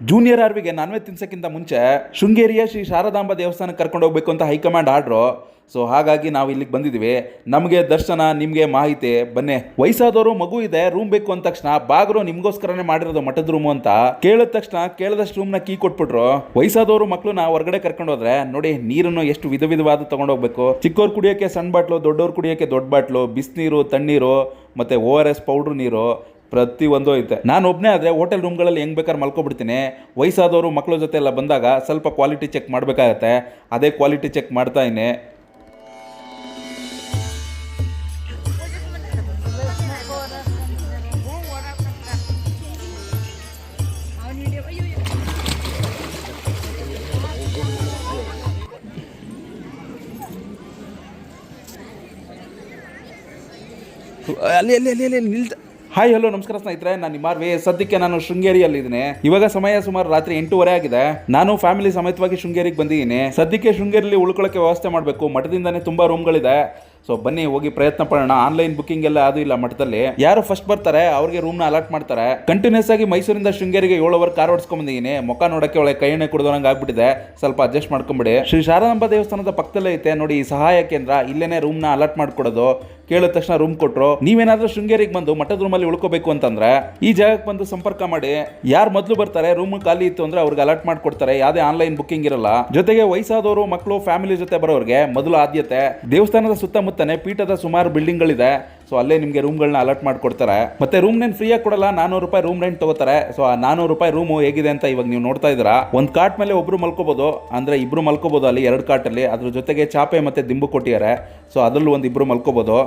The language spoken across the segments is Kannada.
ಜೂನಿಯರ್ ಆರ್ವಿಗೆ ನಾನ್ ವೆಜ್ ತಿನ್ಸೋಕ್ಕಿಂತ ಮುಂಚೆ ಶೃಂಗೇರಿಯ ಶ್ರೀ ಶಾರದಾಂಬ ದೇವಸ್ಥಾನಕ್ಕೆ ಕರ್ಕೊಂಡು ಹೋಗ್ಬೇಕು ಅಂತ ಹೈಕಮಾಂಡ್ ಆರ್ಡ್ರು. ಸೊ ಹಾಗಾಗಿ ನಾವು ಇಲ್ಲಿಗೆ ಬಂದಿದ್ದೀವಿ. ನಮಗೆ ದರ್ಶನ, ನಿಮಗೆ ಮಾಹಿತಿ, ಬನ್ನಿ. ವಯಸ್ಸಾದವರು ಮಗು ಇದೆ ರೂಮ್ ಬೇಕು ಅಂದ ತಕ್ಷಣ ಬಾಗ್ರು ನಿಮಗೋಸ್ಕರನೇ ಮಾಡಿರೋದು ಮಠದ ರೂಮು ಅಂತ ಕೇಳಿದ ತಕ್ಷಣ ಕೇಳಿದಷ್ಟು ರೂಮ್ನ ಕೀ ಕೊಟ್ಬಿಟ್ರು. ವಯಸ್ಸಾದವರು ಮಕ್ಕಳನ್ನ ಹೊರಗಡೆ ಕರ್ಕೊಂಡು ಹೋದ್ರೆ ನೋಡಿ ನೀರನ್ನು ಎಷ್ಟು ವಿಧ ವಿಧವಾದ ತಗೊಂಡೋಗ್ಬೇಕು ಚಿಕ್ಕವ್ರು ಕುಡಿಯೋಕ್ಕೆ ಸಣ್ಣ ಬಾಟ್ಲು ದೊಡ್ಡವ್ರು ಕುಡಿಯೋಕ್ಕೆ ದೊಡ್ಡ ಬಾಟ್ಲು, ಬಿಸಿನೀರು, ತಣ್ಣೀರು, ಮತ್ತು ಓ ಆರ್ ಎಸ್ ಪೌಡ್ರ್ ನೀರು ಪ್ರತಿ ಒಂದು ಐತೆ. ನಾನು ಒಬ್ಬನೇ ಆದರೆ ಹೋಟೆಲ್ ರೂಮ್ಗಳಲ್ಲಿ ಹೆಂಗೆ ಬೇಕಾದ್ರೆ ಮಲ್ಕೊಬಿಡ್ತೀನಿ. ವಯಸ್ಸಾದವರು ಮಕ್ಕಳ ಜೊತೆ ಎಲ್ಲ ಬಂದಾಗ ಸ್ವಲ್ಪ ಕ್ವಾಲಿಟಿ ಚೆಕ್ ಮಾಡಬೇಕಾಗತ್ತೆ. ಅದೇ ಕ್ವಾಲಿಟಿ ಚೆಕ್ ಮಾಡ್ತಾ ಇದ್ದೀನಿ ಅಲ್ಲಿ ಅಲ್ಲಿ ಅಲ್ಲಿ ಅಲ್ಲಿ ನಿಲ್ತ. ಹಾಯ್ ಹಲೋ ನಮಸ್ಕಾರ ಸ್ನೇಹಿತರೆ. ನಾನು ನಿಮಾರ್ವಿ ಸದ್ಯಕ್ಕೆ ನಾನು ಶೃಂಗೇರಿಯಲ್ಲಿದ್ದೀನಿ. ಇವಾಗ ಸಮಯ ಸುಮಾರು ರಾತ್ರಿ ಎಂಟೂವರೆ ಆಗಿದೆ. ನಾನು ಫ್ಯಾಮಿಲಿ ಸಮೇತವಾಗಿ ಶೃಂಗೇರಿಗೆ ಬಂದಿದ್ದೀನಿ. ಸದ್ಯಕ್ಕೆ ಶೃಂಗೇರಿಲಿ ಉಳ್ಕೊಳ್ಳೋಕೆ ವ್ಯವಸ್ಥೆ ಮಾಡಬೇಕು. ಮಠದಿಂದನೇ ತುಂಬಾ ರೂಮ್ಗಳಿದೆ ಸೊ ಬನ್ನಿ, ಹೋಗಿ ಪ್ರಯತ್ನ ಪಡೋಣ. ಆನ್ಲೈನ್ ಬುಕಿಂಗ್ ಎಲ್ಲ ಅದು ಇಲ್ಲ ಮಠದಲ್ಲಿ. ಯಾರು ಫಸ್ಟ್ ಬರ್ತಾರೆ, ಅವ್ರಿಗೆ ರೂಮ್ನ ಅಲಾಟ್ ಮಾಡ್ತಾರೆ. ಕಂಟಿನ್ಯೂಸ್ ಆಗಿ ಮೈಸೂರಿಂದ ಶೃಂಗೇರಿಗೆ ಏಳು ಅವರ್ ಕಾರ್ ಓಡಿಸ್ಕೊಂಡ್ ಬಂದಿದ್ದೀನಿ. ಮುಖ ನೋಡಕ್ಕೆ ಒಳ್ಳೆ ಕೈ ಎಣ್ಣೆ ಕುಡ್ದಂಗೆ ಆಗ್ಬಿಟ್ಟಿದೆ. ಸ್ವಲ್ಪ ಅಡ್ಜಸ್ಟ್ ಮಾಡ್ಕೊಂಬಿಡಿ. ಶ್ರೀ ಶಾರದಾಂಬ ದೇವಸ್ಥಾನದ ಪಕ್ಕದಲ್ಲೇ ಐತೆ, ನೋಡಿ ಈ ಸಹಾಯ ಕೇಂದ್ರ. ಇಲ್ಲೇನೆ ರೂಮ್ನ ಅಲಾಟ್ ಮಾಡ್ಕೊಡೋದು. ಕೇಳಿದ ತಕ್ಷಣ ರೂಮ್ ಕೊಟ್ಟರು ನೀವೇನಾದ್ರೂ ಶೃಂಗೇರಿಗೆ ಬಂದು ಮಠದ ರೂಮಲ್ಲಿ ಉಳ್ಕೋಬೇಕು ಅಂತಂದ್ರೆ, ಈ ಜಾಗಕ್ಕೆ ಬಂದು ಸಂಪರ್ಕ ಮಾಡಿ. ಯಾರು ಮೊದಲು ಬರ್ತಾರೆ ರೂಮ್ ಖಾಲಿ ಇತ್ತು ಅಂದ್ರೆ ಅವ್ರಿಗೆ ಅಲರ್ಟ್ ಮಾಡ್ಕೊಡ್ತಾರೆ. ಯಾವುದೇ ಆನ್ಲೈನ್ ಬುಕ್ಕಿಂಗ್ ಇರಲ್ಲ. ಜೊತೆಗೆ ವಯಸ್ಸಾದವರು, ಮಕ್ಕಳು ಫ್ಯಾಮಿಲಿ ಜೊತೆ ಬರೋರಿಗೆ ಮೊದಲು ಆದ್ಯತೆ. ದೇವಸ್ಥಾನದ ಸುತ್ತಮುತ್ತನೇ ಪೀಠದ ಸುಮಾರು ಬಿಲ್ಡಿಂಗ್ಗಳಿದೆ. ಸೊ ಅಲ್ಲೇ ನಿಮಗೆ ರೂಮ್ಗಳನ್ನ ಅಲರ್ಟ್ ಮಾಡಿಕೊಡ್ತಾರೆ. ಮತ್ತೆ ರೂಮ್ ನೇನ್ ಫ್ರೀಯಾಗಿ ಕೊಡಲ್ಲ, ನಾನೂರು ರೂಪಾಯಿ ರೂಮ್ ರೆಂಟ್ ತಗೋತಾರೆ. ಸೊ ಆ ನಾನೂರು ರೂಪಾಯಿ ರೂಮು ಹೇಗಿದೆ ಅಂತ ಇವಾಗ ನೀವು ನೋಡ್ತಾ ಇದ್ದೀರಾ. ಒಂದು ಕಾರ್ಟ್ ಮೇಲೆ ಒಬ್ರು ಮಲ್ಕೋಬಹುದು ಅಂದ್ರೆ ಇಬ್ರು ಮಲ್ಕೋಬಹುದು ಅಲ್ಲಿ, ಎರಡು ಕಾಟಲ್ಲಿ ಅದ್ರ ಜೊತೆಗೆ ಚಾಪೆ ಮತ್ತೆ ದಿಂಬು ಕೊಟ್ಟಿದ್ದಾರೆ. ಸೊ ಅದರಲ್ಲೂ ಒಂದು ಇಬ್ರು ಮಲ್ಕೋಬಹುದು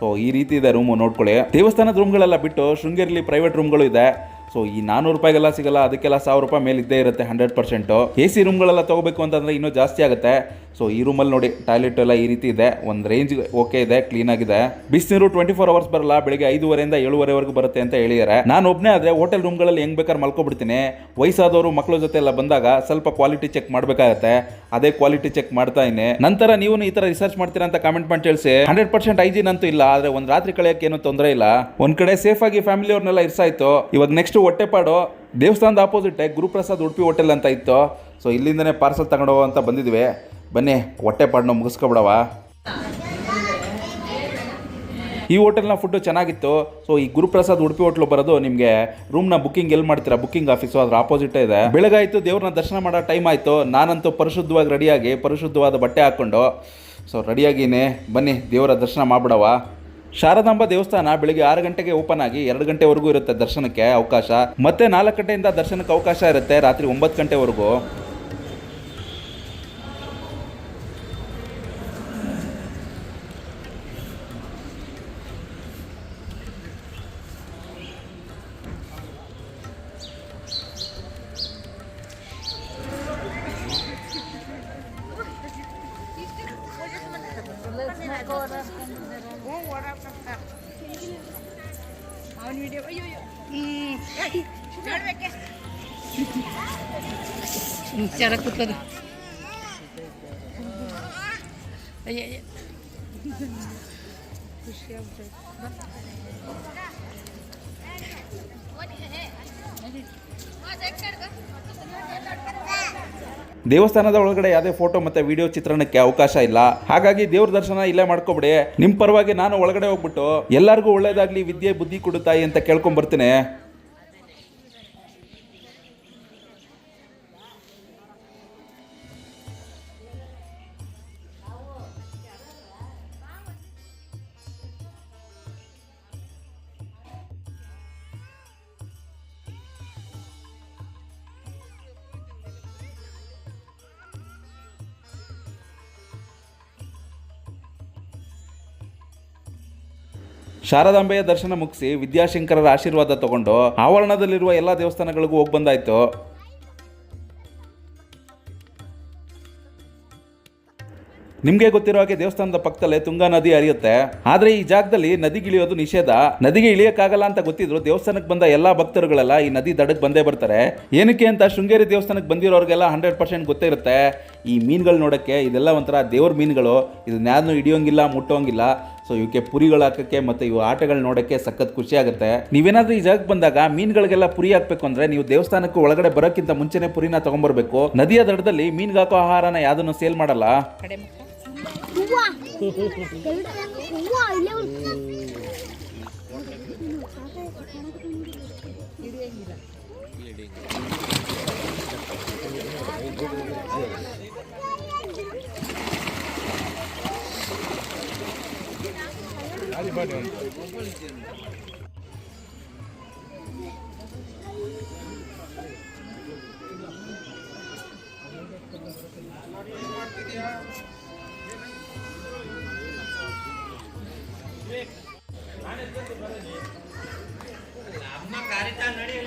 ಸೊ ಈ ರೀತಿ ಇದೆ ರೂಮು ನೋಡ್ಕೊಳ್ಳಿ. ದೇವಸ್ಥಾನದ ರೂಮ್ಗಳೆಲ್ಲ ಬಿಟ್ಟು ಶೃಂಗೇರಿಲಿ ಪ್ರೈವೇಟ್ ರೂಮ್ಗಳು ಇದೆ. ಸೊ ಈ ನಾನೂರು ರೂಪಾಯಿಗೆಲ್ಲ ಸಿಗಲ್ಲ, ಅದಕ್ಕೆಲ್ಲ ಸಾವಿರ ರೂಪಾಯಿ ಮೇಲೆ ಇದ್ದೇ ಇರುತ್ತೆ ಹಂಡ್ರೆಡ್ ಪರ್ಸೆಂಟು ಎ ಸಿ ರೂಮ್ಗಳೆಲ್ಲ ತಗೋಬೇಕು ಅಂತಂದ್ರೆ ಇನ್ನೂ ಜಾಸ್ತಿ ಆಗುತ್ತೆ. ಸೊ ಈ ರೂಮಲ್ಲಿ ನೋಡಿ ಟಾಯ್ಲೆಟ್ ಎಲ್ಲ ಈ ರೀತಿ ಇದೆ. ಒಂದು ರೇಂಜ್ ಓಕೆ ಇದೆ ಕ್ಲೀನ್ ಆಗಿದೆ. ಬಿಸಿನೀರು ಟ್ವೆಂಟಿ ಫೋರ್ ಅವರ್ಸ್ ಬರಲ್ಲ, ಬೆಳಿಗ್ಗೆ ಐದುವರೆಯಿಂದ ಏಳುವರೆವರೆಗೂ ಬರುತ್ತೆ ಅಂತ ಹೇಳಿದ್ದಾರೆ ನಾನು ಒಬ್ಬನೇ ಆದರೆ ಹೋಟೆಲ್ ರೂಮ್ಗಳಲ್ಲಿ ಹೆಂಗ್ ಬೇಕಾದ್ರೆ ಮಲ್ಕೊಬಿಡ್ತೀನಿ. ವಯಸ್ಸಾದವರು ಮಕ್ಕಳ ಜೊತೆ ಎಲ್ಲ ಬಂದಾಗ ಸ್ವಲ್ಪ ಕ್ವಾಲಿಟಿ ಚೆಕ್ ಮಾಡಬೇಕಾಗತ್ತೆ. ಅದೇ ಕ್ವಾಲಿಟಿ ಚೆಕ್ ಮಾಡ್ತಾ ನಂತರ ನೀವು ಈ ತರ ರಿಸರ್ಚ್ ಮಾಡ್ತೀರಾ ಅಂತ ಕಾಮೆಂಟ್ ಮಾಡಿ ತಿಳಿಸಿ. ಹಂಡ್ರೆಡ್ ಪರ್ಸೆಂಟ್ ಐಜಿನ್ ಅಂತೂ ಇಲ್ಲ, ಆದರೆ ಒಂದು ರಾತ್ರಿ ಕಳೆಯಕ್ಕೆ ಏನು ತೊಂದರೆ ಇಲ್ಲ. ಒಂದು ಕಡೆ ಸೇಫ್ ಆಗಿ ಫ್ಯಾಮಿಲಿ ಅವ್ರನ್ನೆಲ್ಲ ಇರ್ಸಾಯ್ತು. ಇವಾಗ ನೆಕ್ಸ್ಟ್ ಹೊಟ್ಟೆಪಾಡು ದೇವಸ್ಥಾನದ ಆಪೋಸಿಟ್ ಗುರುಪ್ರಸಾದ್ ಉಡುಪಿ ಹೋಟೆಲ್ ಅಂತ ಇತ್ತು. ಸೊ ಇಲ್ಲಿಂದನೇ ಪಾರ್ಸಲ್ ತಗೊಂಡು ಅಂತ ಬಂದಿದ್ವಿ. ಬನ್ನಿ, ಹೊಟ್ಟೆ ಹೊಟ್ಟೆಪಾಡನ್ನ ಮುಗಿಸ್ಕೊಬಿಡವ ಈ ಹೋಟೆಲ್ನ ಫುಡ್ಡು ಚೆನ್ನಾಗಿತ್ತು. ಸೊ ಈ ಗುರುಪ್ರಸಾದ್ ಉಡುಪಿ ಹೋಟ್ಲು ಬರೋದು ನಿಮಗೆ ರೂಮ್ನ ಬುಕಿಂಗ್ ಎಲ್ಲಿ ಮಾಡ್ತೀರಾ? ಬುಕ್ಕಿಂಗ್ ಆಫೀಸು ಅದರ ಆಪೋಸಿಟ್ ಇದೆ. ಬೆಳಗಾಯಿತು, ದೇವ್ರನ್ನ ದರ್ಶನ ಮಾಡೋ ಟೈಮ್ ಆಯಿತು. ನಾನಂತೂ ಪರಿಶುದ್ಧವಾಗಿ ರೆಡಿಯಾಗಿ ಪರಿಶುದ್ಧವಾದ ಬಟ್ಟೆ ಹಾಕ್ಕೊಂಡು ಸೊ ರೆಡಿಯಾಗಿನೇ ಬನ್ನಿ, ದೇವರ ದರ್ಶನ ಮಾಡಿಬಿಡವ ಶಾರದಾಂಬ ದೇವಸ್ಥಾನ ಬೆಳಿಗ್ಗೆ ಆರು ಗಂಟೆಗೆ ಓಪನ್ ಆಗಿ ಎರಡು ಗಂಟೆವರೆಗೂ ಇರುತ್ತೆ ದರ್ಶನಕ್ಕೆ ಅವಕಾಶ. ಮತ್ತೆ ನಾಲ್ಕು ಗಂಟೆಯಿಂದ ದರ್ಶನಕ್ಕೆ ಅವಕಾಶ ಇರುತ್ತೆ, ರಾತ್ರಿ ಒಂಬತ್ತು ಗಂಟೆವರೆಗೂ. ಚೆನ್ನಾಗಿ ಅಯ್ಯ. ದೇವಸ್ಥಾನದ ಒಳಗಡೆ ಯಾವುದೇ ಫೋಟೋ ಮತ್ತೆ ವಿಡಿಯೋ ಚಿತ್ರಣಕ್ಕೆ ಅವಕಾಶ ಇಲ್ಲ. ಹಾಗಾಗಿ ದೇವ್ರ ದರ್ಶನ ಇಲ್ಲೇ ಮಾಡ್ಕೊಬಿಡಿ. ನಿಮ್ ಪರವಾಗಿ ನಾನು ಒಳಗಡೆ ಹೋಗ್ಬಿಟ್ಟು ಎಲ್ಲರಿಗೂ ಒಳ್ಳೇದಾಗ್ಲಿ ವಿದ್ಯೆ ಬುದ್ಧಿ ಕೊಡುತ್ತಾಯಿ ಅಂತ ಕೇಳ್ಕೊಂಡ್ ಬರ್ತೀನಿ ಶಾರದಾಂಬೆಯ ದರ್ಶನ ಮುಗಿಸಿ ವಿದ್ಯಾಶಂಕರರ ಆಶೀರ್ವಾದ ತಗೊಂಡು ಆವರಣದಲ್ಲಿರುವ ಎಲ್ಲ ದೇವಸ್ಥಾನಗಳಿಗೂ ಹೋಗಿ ಬಂದಾಯ್ತು. ನಿಮಗೆ ಗೊತ್ತಿರೋ ಹಾಗೆ ದೇವಸ್ಥಾನದ ಪಕ್ಕದಲ್ಲೇ ತುಂಗಾ ನದಿ ಹರಿಯುತ್ತೆ. ಆದ್ರೆ ಈ ಜಾಗದಲ್ಲಿ ನದಿಗಿಳಿಯೋದು ನಿಷೇಧ. ನದಿಗೆ ಇಳಿಯಕ್ಕಾಗಲ್ಲ ಅಂತ ಗೊತ್ತಿದ್ರು ದೇವಸ್ಥಾನಕ್ಕೆ ಬಂದ ಎಲ್ಲಾ ಭಕ್ತರುಗಳೆಲ್ಲ ಈ ನದಿ ದಡಕ್ಕೆ ಬಂದೇ ಬರ್ತಾರೆ. ಏನಕ್ಕೆ ಅಂತ ಶೃಂಗೇರಿ ದೇವಸ್ಥಾನಕ್ಕೆ ಬಂದಿರೋರಿಗೆಲ್ಲ ಹಂಡ್ರೆಡ್ ಪರ್ಸೆಂಟ್ ಗೊತ್ತೇ ಇರುತ್ತೆ. ಈ ಮೀನುಗಳು ನೋಡೋಕ್ಕೆ ಇದೆಲ್ಲ ಒಂಥರ ದೇವ್ರ ಮೀನುಗಳು. ಇದನ್ನ ಯಾರನ್ನೂ ಹಿಡಿಯೋಂಗಿಲ್ಲ, ಮುಟ್ಟೋಂಗಿಲ್ಲ. ಸೊ ಇವಕ್ಕೆ ಪುರಿಗಳು ಹಾಕಕ್ಕೆ ಮತ್ತೆ ಇವು ಆಟಗಳು ನೋಡಕ್ಕೆ ಸಖತ್ ಖುಷಿ ಆಗುತ್ತೆ. ನೀವೇನಾದ್ರೂ ಈ ಜಾಗಕ್ಕೆ ಬಂದಾಗ ಮೀನುಗಳಿಗೆಲ್ಲ ಪುರಿ ಹಾಕಬೇಕು ಅಂದ್ರೆ ನೀವು ದೇವಸ್ಥಾನಕ್ಕೆ ಒಳಗಡೆ ಬರೋಕ್ಕಿಂತ ಮುಂಚೆನೆ ಪುರಿನ ತಗೊಂಡ್ಬರ್ಬೇಕು ನದಿಯ ದಡದಲ್ಲಿ ಮೀನ್ಗಾಕೋ ಆಹಾರನ ಯಾವ್ದನ್ನು ಸೇಲ್ ಮಾಡಲ್ಲ? Давай, давай.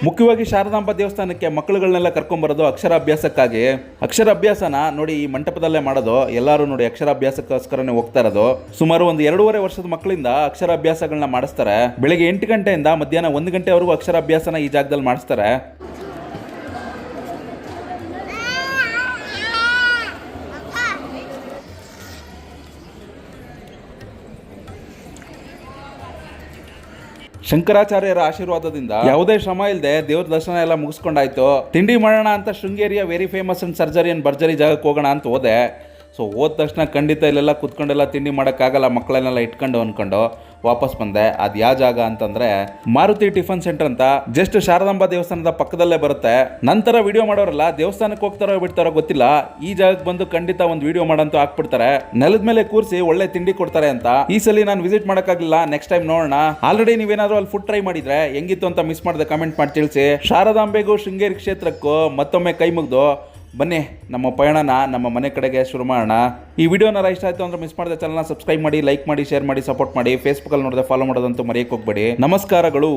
ಮುಖ್ಯವಾಗಿ ಶಾರದಾಂಬ ದೇವಸ್ಥಾನಕ್ಕೆ ಮಕ್ಕಳುಗಳನ್ನೆಲ್ಲ ಕರ್ಕೊಂಬರೋದು ಅಕ್ಷರಾಭ್ಯಾಸಕ್ಕಾಗಿ. ಅಕ್ಷರಾಭ್ಯಾಸನ ನೋಡಿ ಈ ಮಂಟಪದಲ್ಲೇ ಮಾಡೋದು, ಎಲ್ಲರೂ ನೋಡಿ ಅಕ್ಷರಾಭ್ಯಾಸಕ್ಕೋಸ್ಕರನೇ ಹೋಗ್ತಾ ಇರೋದು. ಸುಮಾರು ಒಂದು ಎರಡೂವರೆ ವರ್ಷದ ಮಕ್ಕಳಿಂದ ಅಕ್ಷರಾಭ್ಯಾಸಗಳನ್ನ ಮಾಡಿಸ್ತಾರೆ. ಬೆಳಿಗ್ಗೆ ಎಂಟು ಗಂಟೆಯಿಂದ ಮಧ್ಯಾಹ್ನ ಒಂದು ಗಂಟೆವರೆಗೂ ಅಕ್ಷರಾಭ್ಯಾಸನ ಈ ಜಾಗದಲ್ಲಿ ಮಾಡಿಸ್ತಾರೆ. ಶಂಕರಾಚಾರ್ಯರ ಆಶೀರ್ವಾದದಿಂದ ಯಾವುದೇ ಶ್ರಮ ಇಲ್ಲದೆ ದೇವ್ರ ದರ್ಶನ ಎಲ್ಲ ಮುಗಿಸ್ಕೊಂಡಾಯ್ತು. ತಿಂಡಿ ಮಾಡೋಣ ಅಂತ ಶೃಂಗೇರಿಯ very famous and surgery and ಭರ್ಜರಿ ಜಾಗಕ್ಕೆ ಹೋಗೋಣ ಅಂತ ಹೋದೆ. ಸೊ ಹೋದ ತಕ್ಷಣ ಖಂಡಿತ ಇಲ್ಲೆಲ್ಲ ಕುತ್ಕೊಂಡೆಲ್ಲ ತಿಂಡಿ ಮಾಡೋಕ್ಕಾಗಲ್ಲ, ಮಕ್ಕಳನ್ನೆಲ್ಲ ಇಟ್ಕೊಂಡು ಅಂದ್ಕೊಂಡು ವಾಪಸ್ ಬಂದೆ. ಅದು ಯಾವ ಜಾಗ ಅಂತಂದ್ರೆ ಮಾರುತಿ ಟಿಫನ್ ಸೆಂಟರ್ ಅಂತ. ಜಸ್ಟ್ ಶಾರದಾಂಬ ದೇವಸ್ಥಾನದ ಪಕ್ಕದಲ್ಲೇ ಬರುತ್ತೆ. ನಂತರ ವಿಡಿಯೋ ಮಾಡೋರಲ್ಲ ದೇವಸ್ಥಾನಕ್ಕೆ ಹೋಗ್ತಾರೋ ಬಿಡ್ತಾರೋ ಗೊತ್ತಿಲ್ಲ. ಈ ಜಾಗಕ್ಕೆ ಬಂದು ಖಂಡಿತ ಒಂದು ವಿಡಿಯೋ ಮಾಡಂತೂ ಹಾಕ್ಬಿಡ್ತಾರೆ ನೆಲದ ಮೇಲೆ ಕೂರಿಸಿ ಒಳ್ಳೆ ತಿಂಡಿ ಕೊಡ್ತಾರೆ ಅಂತ. ಈ ಸಲ ನಾನು ವಿಸಿಟ್ ಮಾಡೋಕ್ಕಾಗಲಿಲ್ಲ. ನೆಕ್ಸ್ಟ್ ಟೈಮ್ ನೋಡೋಣ. ಆಲ್ರೆಡಿ ನೀವೇನಾದ್ರೂ ಅಲ್ಲಿ ಫುಡ್ ಟ್ರೈ ಮಾಡಿದ್ರೆ ಹೆಂಗಿತ್ತು ಅಂತ ಮಿಸ್ ಮಾಡಿದೆ ಕಮೆಂಟ್ ಮಾಡಿ ತಿಳಿಸಿ. ಶಾರದಾಂಬೆಗೂ ಶೃಂಗೇರಿ ಕ್ಷೇತ್ರಕ್ಕೂ ಮತ್ತೊಮ್ಮೆ ಕೈ ಮುಗ್ದು ಬನ್ನಿ, ನಮ್ಮ ಪಯಣನ ನಮ್ಮ ಮನೆ ಕಡೆಗೆ ಶುರು ಮಾಡೋಣ. ಈ ವಿಡಿಯೋನ ಇಷ್ಟ ಆಯ್ತು ಅಂದ್ರೆ ಮಿಸ್ ಮಾಡಿದ ಚಾನಲ್ನ ಸಬ್ಸ್ಕ್ರೈಬ್ ಮಾಡಿ ಲೈಕ್ ಮಾಡಿ ಶೇರ್ ಮಾಡಿ ಸಪೋರ್ಟ್ ಮಾಡಿ. ಫೇಸ್ಬುಕ್ಕಲ್ಲಿ ನೋಡಿದ್ರೆ ಫಾಲೋ ಮಾಡೋದಂತೂ ಮರೆಯಕ್ಕೆ ಹೋಗ್ಬೇಡಿ. ನಮಸ್ಕಾರಗಳು.